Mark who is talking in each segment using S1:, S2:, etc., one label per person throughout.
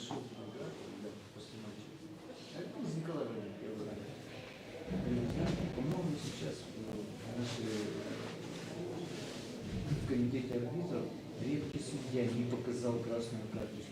S1: большие фотографии для после. А это из Николая Владимировича. По-моему, сейчас наши в комитете арбитров редкий судья не показал красную карточку.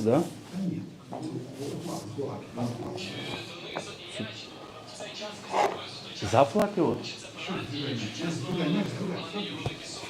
S2: Да? Заплакивал? Микрофон не сразу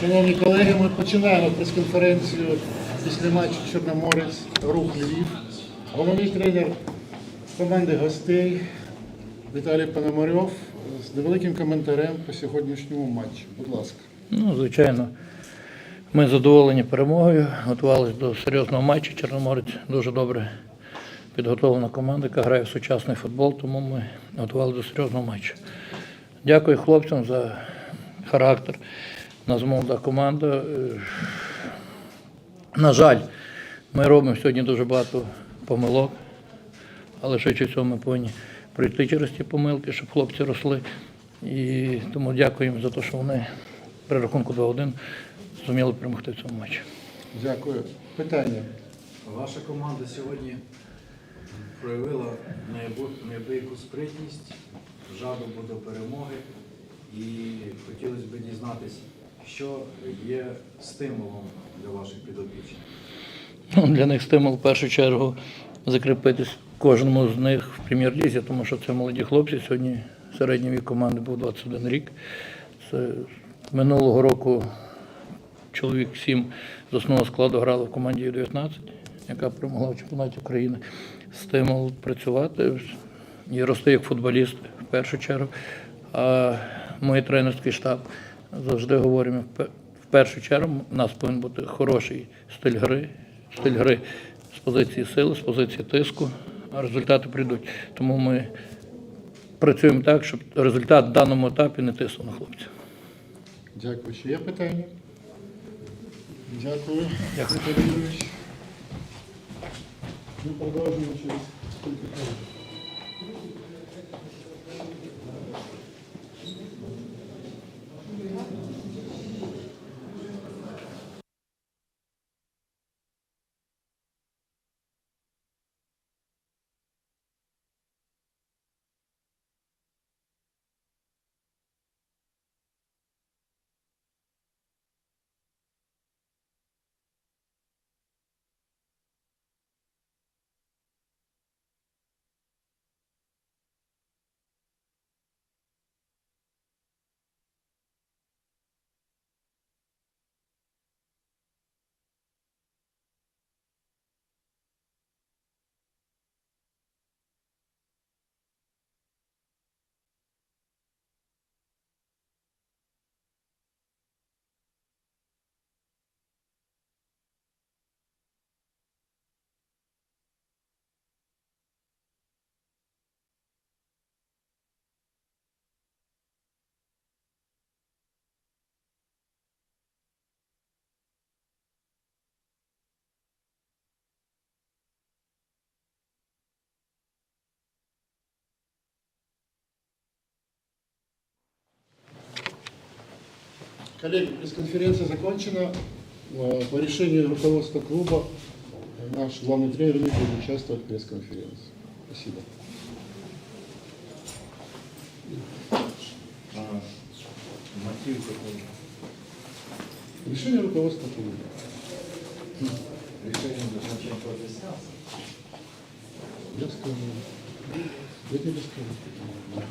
S3: Шановні колеги, ми починаємо прес-конференцію після матчу Чорноморець Рух Львів. Головний тренер команди гостей Віталій Пономарьов з невеликим коментарем по сьогоднішньому матчу. Будь ласка.
S4: Ну, звичайно, ми задоволені перемогою, готувалися до серйозного матчу. Чорноморець дуже добре підготовлена команда, яка грає в сучасний футбол, тому ми готувалися до серйозного матчу. Дякую хлопцям за характер. У нас молода команда. Е, На жаль, ми робимо сьогодні дуже багато помилок, але швидше всього ми повинні пройти через ці помилки, щоб хлопці росли. І тому дякую їм за те, що вони при рахунку 2-1 зуміли перемогти в цьому матчі.
S3: Дякую. Питання.
S5: Ваша команда сьогодні проявила неабияку спритність, жадобу до перемоги. І хотілося б дізнатися, що є стимулом для ваших підопічних.
S4: Ну, Для них стимул в першу чергу закріпитись кожному з них в прем'єр-лізі, тому що це молоді хлопці. Сьогодні середній вік команди був 21 рік. Це минулого року чоловік 7 з основного складу грали в команді Ю-19, яка перемогла в чемпіонаті України. Стимул працювати і рости як футболіст в першу чергу. А мій тренерський штаб завжди говоримо, в першу чергу у нас повинен бути хороший стиль гри, стиль гри з позиції сили, з позиції тиску, а результати прийдуть. Тому ми працюємо так, щоб результат в даному етапі не тиснув на хлопців.
S3: Дякую. Ще є питання? Дякую. Дякую, Ми продовжуємо через кілька хвилин. Коллеги, пресс-конференция закончена. Э, По решению руководства клуба наш главный тренер не будет участвовать в пресс-конференции. Спасибо.
S1: А, мотив такой.
S3: Решение руководства клуба.
S1: Решение назначать профессионал.
S3: Я скажу. Я тебе скажу.